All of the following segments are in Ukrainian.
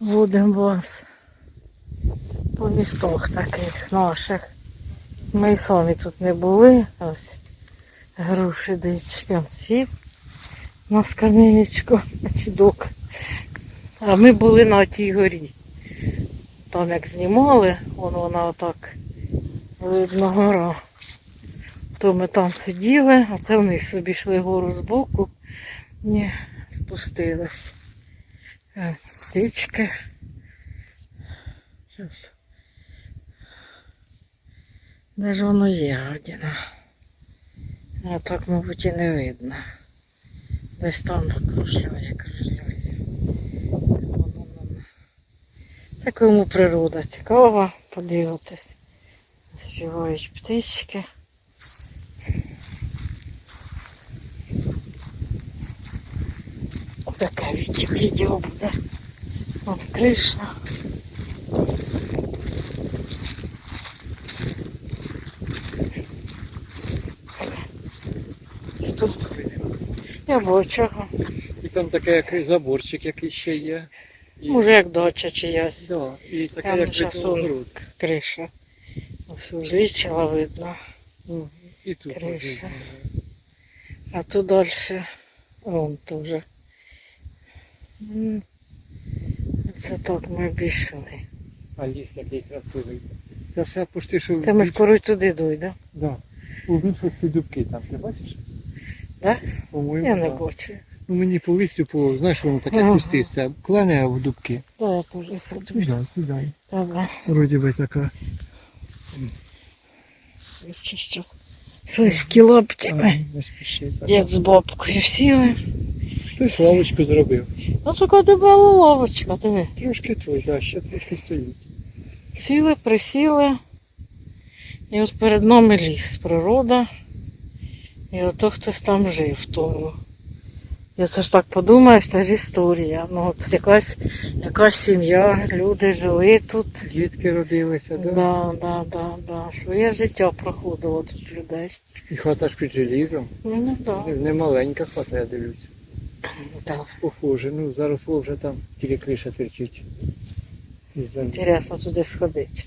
Будемо вас по містах таких наших. Ми самі тут не були. Ось груші дички сів на скам'янечку, сідок. А ми були на тій горі. Там як знімали, вон вона отак видно гора. То ми там сиділи, а це вниз обійшли гору збоку. Ні, спустились. Е, Птички. Щас. Де ж воно є. А так, мабуть, і не видно. Десь там кружляє, кружляє. Так кому природа цікава, подивитись. Співають птички. Таке від- відео буде. От Кришна. Тут я бачу. І там таке як заборчик який ще є. І, Може як дача чиясь. да, і таке Там як щас би он огород. криша. Ось увеличила видно. Ну, І тут. Криша. можна. А тут далі вон теж. Це так ми обійшли. А ліс який красивий. Це все почти що Це ми скоро туди дійдемо. Да. У більшості дубки там, ти бачиш? Да? По-моєму, Я не да. бачу. Ну мені по листю, по, знаєш, воно таке Ага. куститься, клане в дубки. Да, я теж сиджу. Туди, туди. Добре. Вроді би така. Слизькі лапті. Так. Дід з бабкою сіли. Хтось лавочку зробив. Ну така була лавочка, диви. Трошки твій, да, ще трошки стоїть. Сіли, присіли. І от перед нами ліс, природа. І ото хтось там жив тому. Я це ж так подумаю, це ж історія. Ну, от якась, якась сім'я, люди жили тут. Дітки родилися, да? Да, да, да, да. Своє життя проходило тут людей. І хата ж під желізом. Ну, да. Не, не маленька хата, я дивлюся. Да. Похоже, ну зараз вже там тільки криша терчить. Інтересно туди сходити.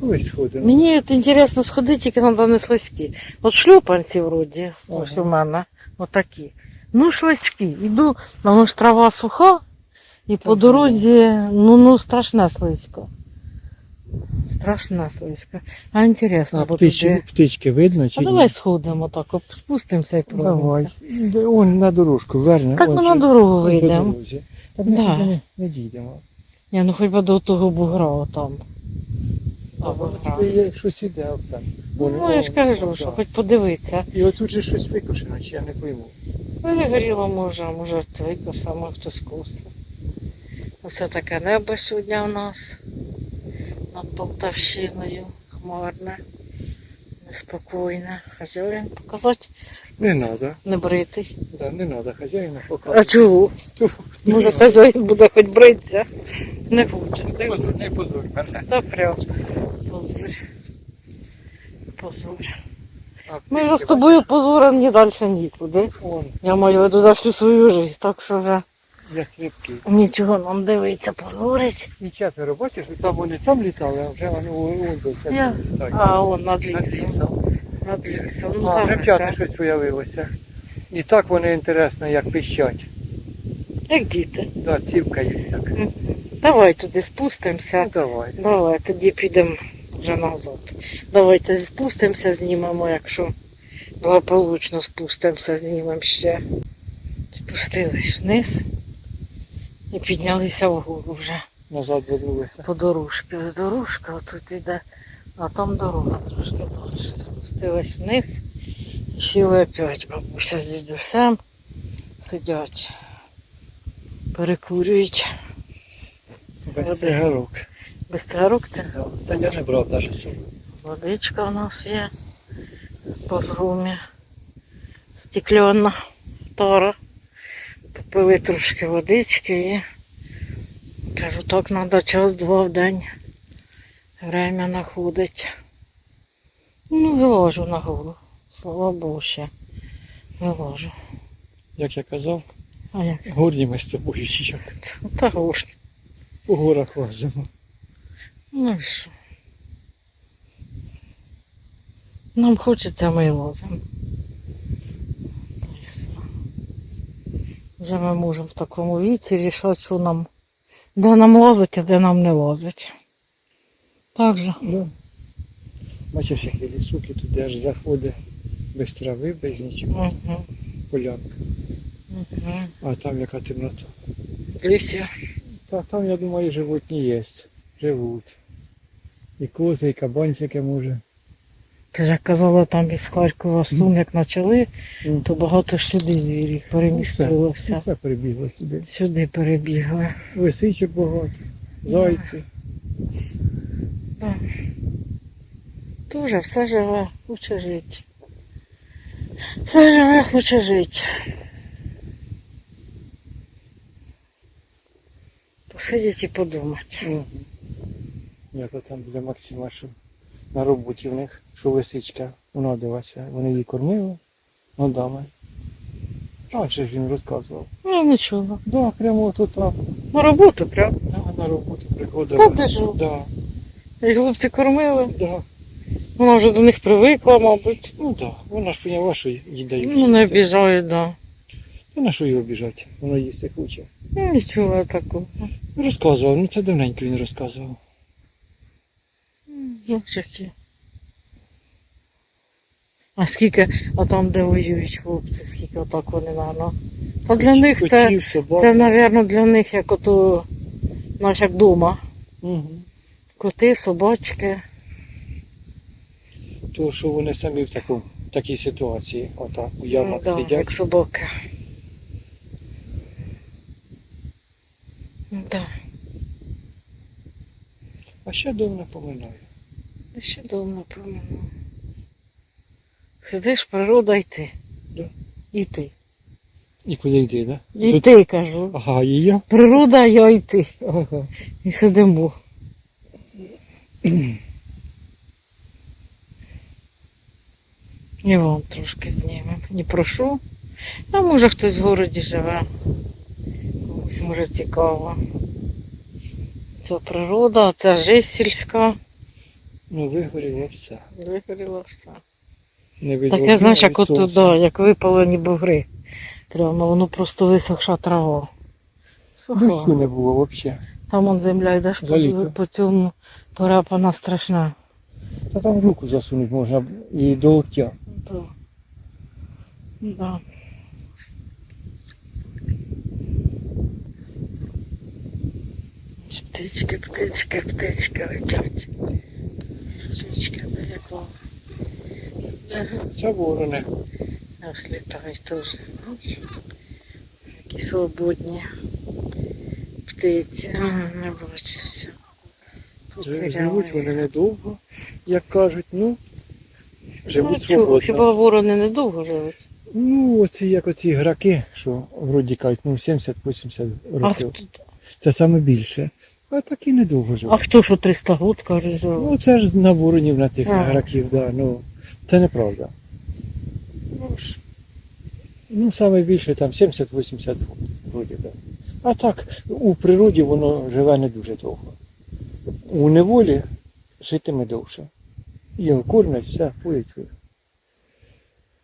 Колись сходимо. Мені от інтересно сходити, тільки треба не слизькі. От шлюпанці вроді, ось у мене, отакі. Ну, слизькі. Іду, ну ж трава суха, і по дорозі, ну, ну, страшна слизько. Страшна слизько. А інтересно, А бо птички, туди. птички видно чи А ні? давай сходимо так, спустимося і пройдемося. Давай. Де- Он на дорожку верне. Так ми на дорогу вийдемо. Та ми Да. туди не, не дійдемо. Ні, ну хоч би до того бугра там. А воно туди є щось іде, Оксан. Ну, я ж кажу, що хоч подивитися. І отут же щось викошено, чи я не пойму. Перегоріло може, може твійко саме хтось косив. Оце таке небо сьогодні у нас над Полтавщиною. Хмарне, неспокійне. Хазяїн показати Не треба. не бритий. Да, не треба, хазяїна А чого? Може хазяїн буде хоч бритися? Не хоче. Не позор, не позор мене. Та прям позор. Позор. Ми ж з тобою позорені далі нікуди. Я маю в виду за всю свою життя, так що вже ястрибки. нічого нам дивиться, позорить. І четверо, бачиш, там вони там літали, а вже вони вон до Я- літають. А, он над лісом. лісом. Над лісом. Ну, А, там вже п'яте щось появилося. І так вони інтересно, як пищать. Як діти. Да, цівкають так. Давай туди спустимося. Ну давай. Давай, тоді підемо вже назад. Давайте спустимося, знімемо, якщо благополучно спустимося, знімемо ще. Спустились вниз і піднялися вгору вже Назад вернулися. по дорожці. Ось дорожка отут іде, а там дорога трошки далі. Спустились вниз і сіли опять. Бабуся з дідусем сидять, перекурюють. Без цигарок. Без цигарок ти? Да. Та я не брав навіть собі. Водичка у нас є по румі. Стеклянна тара. Попили трошки водички і кажу, так треба час-два в день. Время находить. Ну, виложу на гору. Слава Богу ще. Виложу. Як я казав, А як? Горні ми з тобою чи як. Та гуш. По горах лазимо. Ну і що? Нам хочеться ми лозимо. Та й все. Вже ми можемо в такому віці рішати, що нам, де нам лозить, а де нам не лозить. Так же. Да. Бачиш, які лісуки тут аж заходить без трави, без нічого. Угу. Полянка. Угу. А там яка темнота. Лісі. Та там, я думаю, животні є. Живуть. І кози, і кабанчики може. Ти ж як казала, там із Харкова Сум, як почали, то багато ж сюди звірів перемістилося. Все перебігло сюди. Сюди перебігли. Лисичок багато, зайці. Так. Дуже все живе, хоче жити. Все живе, хоче жити. Посидіть і подумати. Угу. Як там біля Максима, що на роботі в них, що лисичка унадилася. Вони її кормили нодами. А чи ж він розказував? Я не чула. Да, прямо тут там. На роботу прям. Да, на роботу приходили. Та ти ж. Да, І хлопці кормили. да. Вона вже до них привикла, мабуть. Ну так, вона ж поняла, що їй дають. Ну, не обіжають, да. Та на що її обіжати? Воно їсти хоче. Я не чула такого. Розказував, ну це давненько він розказував. Мовчаки. А скільки, там, де воюють хлопці, скільки отак вони нано. Та для них це, це, мабуть, для них як ото, знаєш, як вдома. Угу. Коти, собачки. То, що вони самі в такому, такій ситуації, отак, у ямах Ну, да, сидять. як собаки. Да. А ще давно поминаю. Я ще давно помню. Сидиш, природа і ти. Да. І ти. І куди йди, да? І Тут- кажу. Ага, і я. Природа, я і ти. Ага. І сидимо. І вам трошки знімемо. Не прошу. А може хтось в городі живе. Комусь може цікаво. Це природа, це жизнь сільська. Ну, вигоріло все. Вигоріло все. Не від Таке, вогню, знаєш, а як от сонця. да, як випалені бугри. Прямо воно просто висохша трава. Суха. не було взагалі. Там он земля йдеш За по, літо. по цьому порапана страшна. Та там руку засунути можна і до локтя. Да. Да. Птички, птички, птички летять. Птички далеко. Це Це ворони. аж літають теж. Такі свободні птиці. А, не бачу все. Живуть вони недовго, як кажуть, ну, живуть Ну, свободно. Хіба ворони недовго живуть? Ну, оці як оці граки, що вроді кажуть, ну 70-80 років. хто, Це саме більше. А так і недовго а живуть. хто що 300 год каже, живе? Ну це ж на воронів на тих Ага. граків, да, ну це неправда. Ну, ж. Ну, саме більше там 70-80 років, вроді, да. А так, у природі воно живе не дуже довго. У неволі житиме довше. Його кормять, все, поють.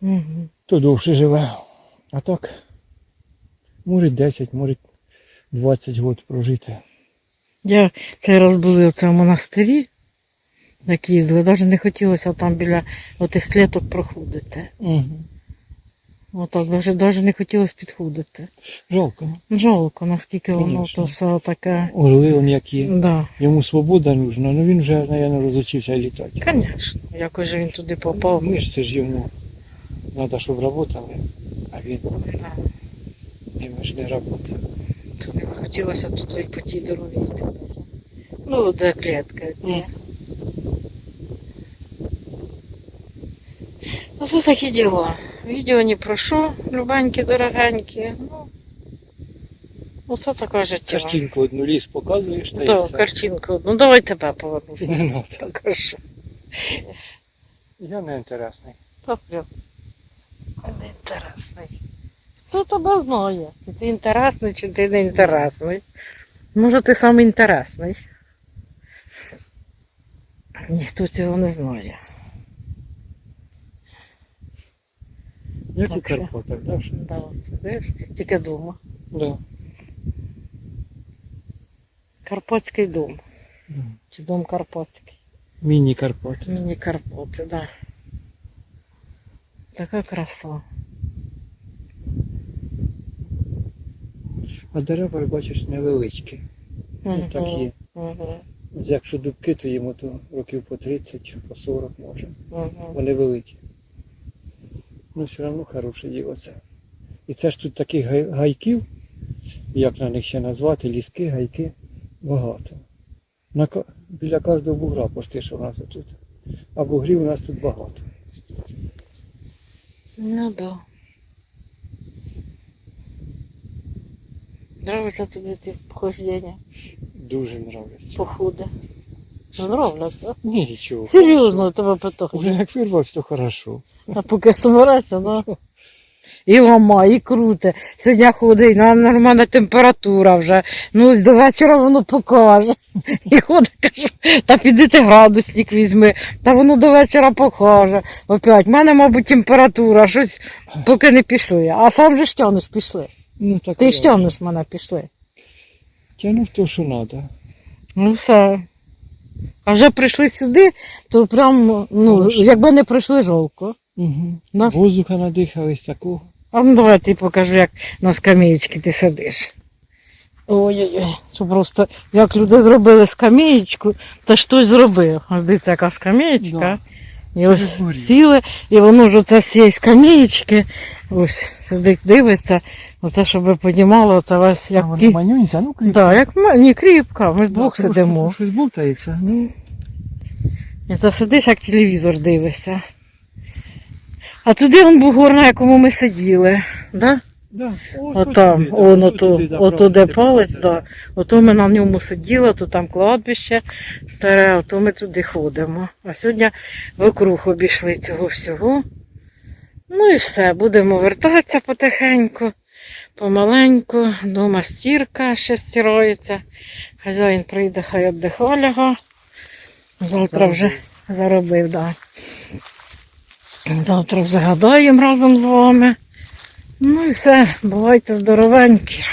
Мгм. то довше живе. А так, може 10, може 20 років прожити. Я цей раз були в монастирі, як їздили, навіть не хотілося там біля отих клеток проходити. Угу. Отак, навіть, навіть не хотілося підходити. Жалко. ну. Жалко, наскільки воно Конечно. то все таке. Орли он які. Да, Йому свобода нужна, ну він вже, мабуть, розучився літати. звісно. Якось же він туди попав. Ми ж це ж йому треба, щоб працювали, а він Да. він ж не працює. Туди не хотілося туди по тій дорозі йти. Ну, де клітка ці. Мгм. Ну, це такі діла. Відео не прошу, любенькі, дорогенькі. Ну, оце таке життя. Картинку одну ліс показуєш, та й Так, картинку. Ну давай тебе поверну. Не треба. Покажу. Я не інтересний. Так. Не інтересний. Хто тебе знає? Чи ти інтересний, чи ти не інтересний? Може, ти сам інтересний. Ніхто цього не знає. Як у? Карпатах, так? Да, сидиш, тільки вдома. Да. Карпатський дом. Мгм. Чи дом Карпатський. Міні-Карпати. Міні-Карпати, так. Да. Така краса. А дерева, бачиш, невеличкі. Ну, Мгм. такі. Мгм. Ось Якщо дубки, то йому то років по 30, по 40 може. Мгм. Вони великі. Ну, все одно хороше діло це. І це ж тут таких гайків, як на них ще назвати, ліски, гайки, багато. На, біля кожного бугра пошти, що в нас тут. А бугрів у нас тут багато. Ну да. Нравиться тобі ці похождення, Дуже нравиться. походи. Ну, нравляться. Нічого. Серйозно, тебе потохи. Уже як вирвався, то хорошо. А поки собереться, да? І мама, і круте. Сьогодні ходить, нам нормальна температура вже. Ну, ось до вечора воно покаже. І ходить, каже, та піди ти градусник візьми, та воно до вечора покаже. Опять, в мене, мабуть, температура, щось поки не пішли. А сам же ж тянеш, пішли. Ну, так Ти ж мене, пішли. Тянув то, що треба. Ну все. А вже прийшли сюди, то прям, ну, Хорошо. якби не прийшли жалко. Угу. Да. Воздуха надихались такого. А ну давай я тобі покажу, як на скамеєчці ти сидиш. Ой-ой-ой, що просто як люди зробили скамеєчку, то ж хтось зробив. Ось дивіться, яка скамеєчка. Да. І ось сіли, і воно ж оце з цієї скамеєчки, ось сидить, дивиться, оце, щоб ви понімали, оце весь як кі... манюнька, ну кріпка. да, як ма- ні, кріпка, ми ж Да, сидимо. Щось болтається. Ну, І засидиш, як телевізор дивишся. А туди он бугор, на якому ми сиділи. Да? Да. Отам, туди, он ото ото, туди, да, ото правда, де палець, да. ото ми на ньому сиділи, то там кладбище старе, ото ми туди ходимо. А сьогодні вокруг обійшли цього всього. Ну і все, будемо вертатися потихеньку, помаленьку. Дома стірка ще стирається. Хазяїн прийде, хай віддихає. Завтра вже заробив, так. Да. Завтра вже гадаємо разом з вами. Ну і все, бувайте здоровенькі.